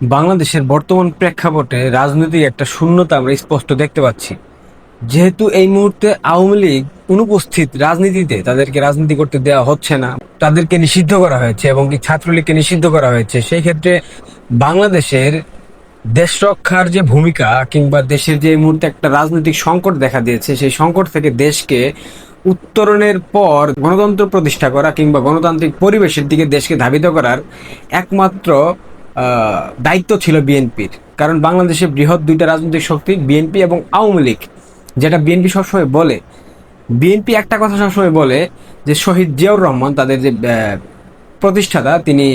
বাংলাদেশের বর্তমান প্রেক্ষাপটে রাজনৈতিক একটা শূন্যতা আমরা স্পষ্ট দেখতে পাচ্ছি। যেহেতু এই মুহূর্তে আওয়ামী লীগ অনুপস্থিত রাজনীতিতে তাদেরকে রাজনীতি করতে দেওয়া হচ্ছে না, তাদেরকে নিষিদ্ধ করা হয়েছে এবং কি ছাত্রলীগকে নিষিদ্ধ করা হয়েছে, সেই ক্ষেত্রে বাংলাদেশের দেশ রক্ষার যে ভূমিকা কিংবা দেশের যে মুহূর্তে একটা রাজনৈতিক সংকট দেখা দিয়েছে, সেই সংকট থেকে দেশকে উত্তরণের পর গণতন্ত্র প্রতিষ্ঠা করা কিংবা গণতান্ত্রিক পরিবেশের দিকে দেশকে ধাবিত করার একমাত্র দায়িত্ব ছিল বিএনপির। কারণ বাংলাদেশে বৃহৎ দুইটা রাজনৈতিক শক্তি, বিএনপি এবং আওয়ামী লীগ, যেটা বিএনপি সবসময় বলে। বিএনপি একটা কথা সবসময় বলে যে, শহীদ জিয়াউর রহমান তাদের যে প্রতিষ্ঠাতা, তিনি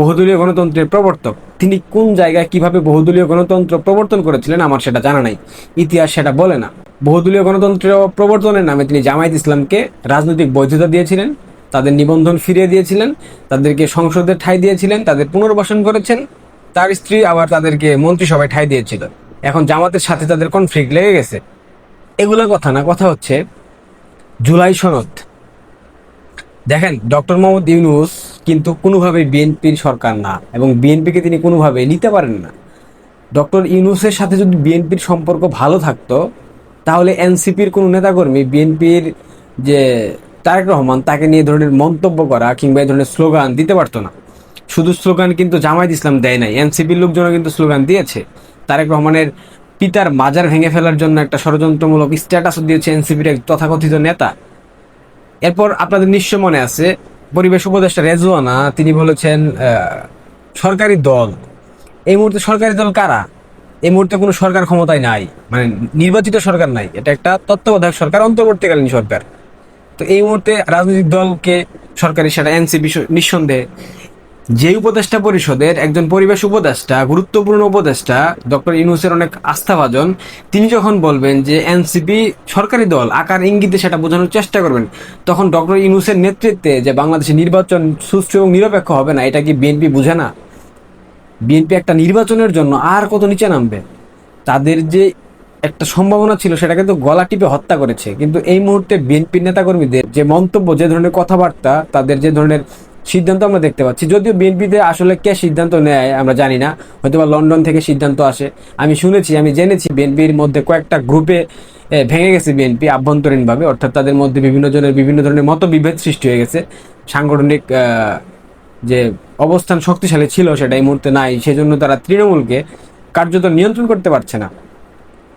বহুদলীয় গণতন্ত্রের প্রবর্তক। তিনি কোন জায়গায় কীভাবে বহুদলীয় গণতন্ত্র প্রবর্তন করেছিলেন আমার সেটা জানা নাই। ইতিহাস সেটা বলে না। বহুদলীয় গণতন্ত্র প্রবর্তনের নামে তিনি জামায়াত ইসলামকে রাজনৈতিক বৈধতা দিয়েছিলেন। তাদের নিবন্ধন ফিরিয়ে দিয়েছিলেন, তাদেরকে সংসদে ঠাঁই দিয়েছিলেন, তাদের পুনর্বাসন করেছেন, তার স্ত্রী আবার তাদেরকে মন্ত্রিসভায় ঠাঁই দিয়েছিল। এখন জামাতের সাথে তাদের কনফ্লিক্ট লেগে গেছে। এগুলো কথা না, কথা হচ্ছে জুলাই সনদ। দেখেন, ডক্টর মোহাম্মদ ইউনুস কিন্তু কোনোভাবে বিএনপির সরকার না এবং বিএনপিকে তিনি কোনোভাবে নিতে পারেন না। ডক্টর ইউনুসের সাথে যদি বিএনপির সম্পর্ক ভালো থাকতো, তাহলে এনসিপির কোনো নেতাকর্মী বিএনপির যে তারেক রহমান তাকে নিয়ে ধরনের মন্তব্য করা কিংবা এই ধরনের স্লোগান দিতে পারতো না। শুধু স্লোগান কিন্তু জামায়াত ইসলাম দেয় নাই, এনসিপির লোকজনও কিন্তু স্লোগান দিয়েছে। তারেক রহমানের পিতার মাজার ভেঙে ফেলার জন্য একটা ষড়যন্ত্রমূলক স্ট্যাটাসও দিয়েছে এনসিপির এক তথাকথিত নেতা। এরপর আপনাদের নিশ্চয় মনে আছে, পরিবেশ উপদেষ্টা রেজওয়ানা, তিনি বলেছেন সরকারি দল। এই মুহূর্তে সরকারি দল কারা? এই মুহূর্তে কোনো সরকার ক্ষমতায় নাই মানে নির্বাচিত সরকার নাই। এটা একটা তত্ত্বাবধায়ক সরকার, অন্তর্বর্তীকালীন সরকার। তো এই মুহূর্তে রাজনৈতিক দলকে সরকারি সেটা এনসিপি নিঃসন্দেহে যে উপদেষ্টা পরিষদের একজন পরিবেশ উপদেষ্টা, গুরুত্বপূর্ণ উপদেষ্টা, ডক্টর ইউনুসের অনেক আস্থাভাজন, তিনি যখন বলবেন যে এনসিপি সরকারি দল, আকার ইঙ্গিতে সেটা বোঝানোর চেষ্টা করবেন, তখন ডক্টর ইউনুসের নেতৃত্বে যে বাংলাদেশে নির্বাচন সুষ্ঠু এবং নিরপেক্ষ হবে না, এটা কি বিএনপি বুঝে না? বিএনপি একটা নির্বাচনের জন্য আর কত নিচে নামবে? তাদের যে একটা সম্ভাবনা ছিল সেটাকে তো গলা টিপে হত্যা করেছে। কিন্তু এই মুহূর্তে বিএনপির নেতাকর্মীদের যে মন্তব্য, যে ধরনের কথাবার্তা, তাদের যে ধরনের সিদ্ধান্ত আমরা দেখতে পাচ্ছি, যদিও বিএনপিতে আসলে কে সিদ্ধান্ত নেয় আমরা জানি না হয়তো বা লন্ডন থেকে সিদ্ধান্ত আসে। আমি শুনেছি, আমি জেনেছি বিএনপির মধ্যে কয়েকটা গ্রুপে ভেঙে গেছে বিএনপি আভ্যন্তরীণভাবে, অর্থাৎ তাদের মধ্যে বিভিন্ন জনের বিভিন্ন ধরনের মতবিভেদ সৃষ্টি হয়ে গেছে। সাংগঠনিক যে অবস্থান শক্তিশালী ছিল সেটা এই মুহূর্তে নাই, সেজন্য তারা তৃণমূলকে কার্যত নিয়ন্ত্রণ করতে পারছে না।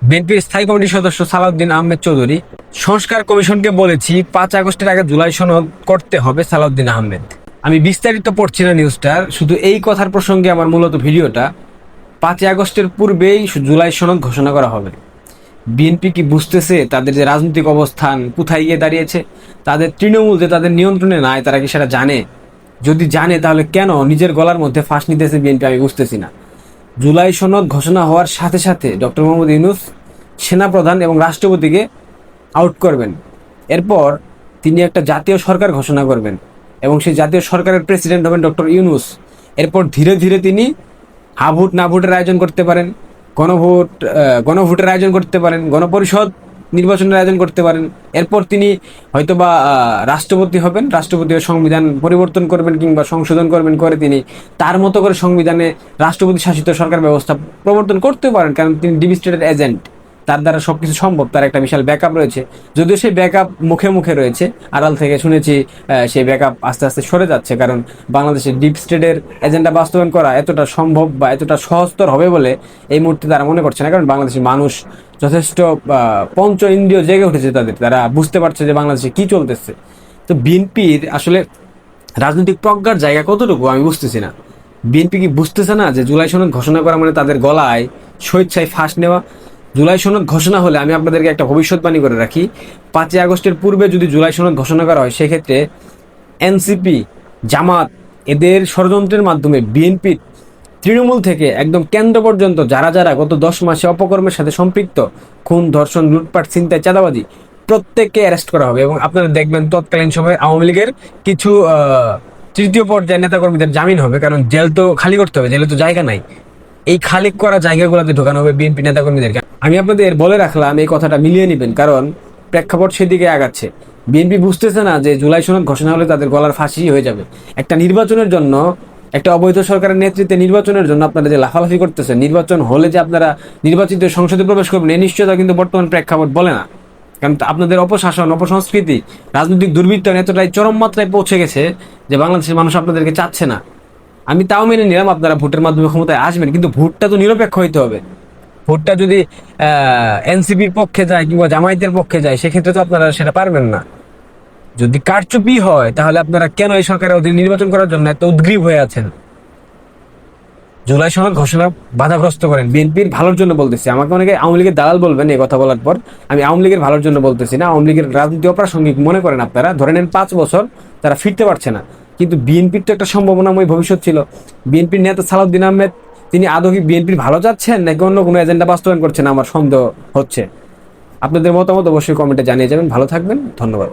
বিএনপির স্থায়ী কমিটির সদস্য সালাউদ্দিন আহমেদ চৌধুরী, সংস্কার কমিশনকে বলেছি পাঁচ আগস্টের আগে জুলাই সনদ করতে হবে সালাউদ্দিন আহমেদ। আমি বিস্তারিত পড়ছি না নিউজটার শুধু এই কথার প্রসঙ্গে আমার মূলত ভিডিওটা, পাঁচই আগস্টের পূর্বেই জুলাই সনদ ঘোষণা করা হবে। বিএনপি কি বুঝতেছে তাদের যে রাজনৈতিক অবস্থান কোথায় গিয়ে দাঁড়িয়েছে, তাদের তৃণমূল যে তাদের নিয়ন্ত্রণে নাই, তারা কি সেটা জানে? যদি জানে তাহলে কেন নিজের গলার মধ্যে ফাঁস নিতেছে বিএনপি আমি বুঝতেছি না। জুলাই সনদ ঘোষণা হওয়ার সাথে সাথে ডক্টর মোহাম্মদ ইউনুস সেনাপ্রধান এবং রাষ্ট্রপতিকে আউট করবেন। এরপর তিনি একটা জাতীয় সরকার ঘোষণা করবেন এবং সেই জাতীয় সরকারের প্রেসিডেন্ট হবেন ডক্টর ইউনুস। এরপর ধীরে ধীরে তিনি হাভুট না ভোটের আয়োজন করতে পারেন, গণভোট গণভোটের আয়োজন করতে পারেন, গণপরিষদ নির্বাচনের আয়োজন করতে পারেন। এরপর তিনি হয়তো বা রাষ্ট্রপতি হবেন, রাষ্ট্রপতি সংবিধান পরিবর্তন করবেন কিংবা সংশোধন করবেন করে তিনি তার মতো করে সংবিধানে রাষ্ট্রপতি শাসিত সরকার ব্যবস্থা প্রবর্তন করতে পারেন, কারণ তিনি ডিবি স্টেটের এজেন্ট। তার দ্বারা সবকিছু সম্ভব, তার একটা বিশাল ব্যাকআপ রয়েছে। যদিও সেই ব্যাকআপ মুখে মুখে রয়েছে, আড়াল থেকে শুনেছি সেই ব্যাকআপ আস্তে আস্তে সরে যাচ্ছে, কারণ বাংলাদেশের ডিপ স্টেটের এজেন্ডা বাস্তবায়ন করা এতটা সম্ভব বা এতটা সহজতর হবে বলে এই মুহূর্তে তারা মনে করছে না, কারণ বাংলাদেশের মানুষ যথেষ্ট পঞ্চ ইন্দ্রিয় জেগে উঠেছে তাদের। তারা বুঝতে পারছে যে বাংলাদেশে কি চলতেছে। তো বিএনপির আসলে রাজনৈতিক প্রজ্ঞার জায়গা কতটুকু আমি বুঝতেছি না। বিএনপি কি বুঝতেছে না যে জুলাই সনদ ঘোষণা করা মানে তাদের গলায় স্বেচ্ছায় ফাঁস নেওয়া? জুলাই সনদ ঘোষণা হলে আমি আপনাদেরকে একটা ভবিষ্যৎবাণী করে রাখি। পাঁচই আগস্টের পূর্বে যদি জুলাই সনদ ঘোষণা করা হয়, সেক্ষেত্রে এনসিপি, জামাত এদের ষড়যন্ত্রের মাধ্যমে বিএনপির তৃণমূল থেকে একদম কেন্দ্র পর্যন্ত যারা যারা গত দশ মাসে অপকর্মের সাথে সম্পৃক্ত, খুন, ধর্ষণ, লুটপাট চিন্তায় চাঁদাবাজি, প্রত্যেককে অ্যারেস্ট করা হবে এবং আপনারা দেখবেন তৎকালীন সময়ে আওয়ামী লীগের কিছু তৃতীয় পর্যায়ের নেতাকর্মীদের জামিন হবে, কারণ জেল তো খালি করতে হবে, জেলে তো জায়গা নাই। এই খালি করা জায়গাগুলোতে ঢোকানো হবে বিএনপি নেতাকর্মীদেরকে। আমি আপনাদের বলে রাখলাম, এই কথাটা মিলিয়ে নেবেন, কারণ প্রেক্ষাপট সেদিকে আগাচ্ছে। বিএনপি বুঝতেছে না যে জুলাই সনদ ঘোষণা হলে তাদের গলার ফাঁসি হয়ে যাবে। একটা নির্বাচনের জন্য, একটা অবৈধ সরকারের নেতৃত্বে নির্বাচনের জন্য আপনারা যে লাফালাফি করতেছেন, নির্বাচন হলে যে আপনারা নির্বাচিত সংসদে প্রবেশ করবেন এই নিশ্চয়তা কিন্তু বর্তমান প্রেক্ষাপট বলে না। কারণ আপনাদের অপশাসন, অপসংস্কৃতি, রাজনৈতিক দুর্বৃত্তায়ন এতটাই চরম মাত্রায় পৌঁছে গেছে যে বাংলাদেশের মানুষ আপনাদেরকে চাচ্ছে না। আমি তাও মেনে নিলাম আপনারা ভোটের মাধ্যমে ক্ষমতায় আসবেন, কিন্তু ভোটটা তো নিরপেক্ষ হইতে হবে। ভোটটা যদি এনসিপির পক্ষে যায় কিংবা জামায়াতের পক্ষে যায়, সেক্ষেত্রে তো আপনারা সেটা পারবেন না। যদি কারচুপি হয়, তাহলে আপনারা কেন এই সরকারের অধীনে নির্বাচন করার জন্য এত উদ্গ্রীব হয়ে আছেন? জুলাই সনদ ঘোষণা বাধাগ্রস্ত করেন। বিএনপির ভালোর জন্য বলতেছি। আমাকে অনেকে আওয়ামী লীগের দালাল বলবেন এই কথা বলার পর। আমি আওয়ামী লীগের ভালোর জন্য বলতেছি না। আওয়ামী লীগের রাজনীতি অপ্রাসঙ্গিক মনে করেন আপনারা। ধরে নেন পাঁচ বছর তারা ফিরতে পারছে না। কিন্তু বিএনপির তো একটা সম্ভাবনাময় ভবিষ্যৎ ছিল। বিএনপির নেতা সালাউদ্দিন আহমেদ তিনি আদৌ কি বিএনপির ভালো চাচ্ছেন নাকি অন্য কোনো এজেন্ডা বাস্তবায়ন করছেন আমার সন্দেহ হচ্ছে? আপনাদের মতামত অবশ্যই কমেন্টে জানিয়ে যাবেন। ভালো থাকবেন। ধন্যবাদ।